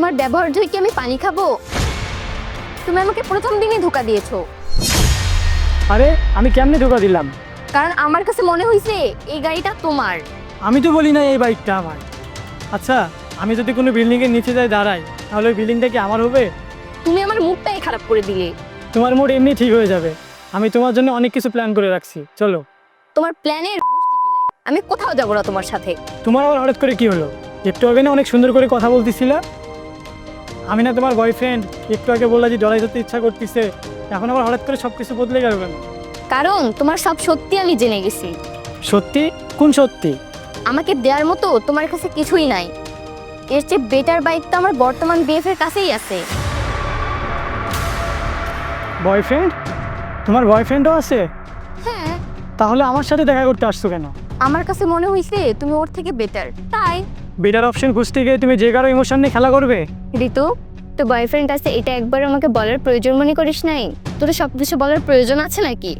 তোমার ব্যবহার ধুই কি আমি পানি খাব? তুমি আমাকে প্রথম দিনই ধোকা দিয়েছ। আরে আমি কেমনে ধোকা দিলাম? কারণ আমার কাছে মনে হয়েছে এই গাড়িটা তোমার। আমি তো বলি না এই বাইকটা আমার। আচ্ছা আমি যদি কোনো বিল্ডিংয়ের নিচে যাই দাঁড়াই তাহলে ওই বিল্ডিংটা কি আমার হবে? তুমি আমার মুখটাই খারাপ করে দিলে। তোমার মুড এমনি ঠিক হয়ে যাবে। আমি তোমার জন্য অনেক কিছু প্ল্যান করে রাখছি। চলো। তোমার প্ল্যানের আমি কোথাও যাব না তোমার সাথে। তোমার আবার হঠাৎ করে কি হলো? একটু আগে না অনেক সুন্দর করে কথা বলতেছিল? আমি না তোমার বয়ফ্রেন্ড একটু আগে বললা যে জড়াই ধরতে ইচ্ছা করতেছে এখন আবার হঠাৎ করে সব কিছু বদলে গেল কেন? কারণ তোমার সব সত্যি আমি জেনে গেছি। সত্যি? কোন সত্যি? আমাকে দেওয়ার মতো তোমার কাছে কিছুই নাই। এর চেয়ে বেটার বাইক তো আমার বর্তমান বিএফের কাছেই আছে। বয়ফ্রেন্ড তোমার বয়ফ্রেন্ডও আছে? হ্যাঁ। তাহলে আমার সাথে দেখা করতে আসছো কেন? আমার কাছে মনে হয়েছে তুমি ওর থেকে বেটার তাই। বেটার অপশন খুঁজতে গিয়ে তুমি যে কারও ইমোশন নিয়ে খেলা করবে। ঋতু তো বয়ফ্রেন্ড আছে, এটা একবার আমাকে বলার প্রয়োজন মনে করিস নাই? তোর সব কিছু বলার প্রয়োজন আছে নাকি?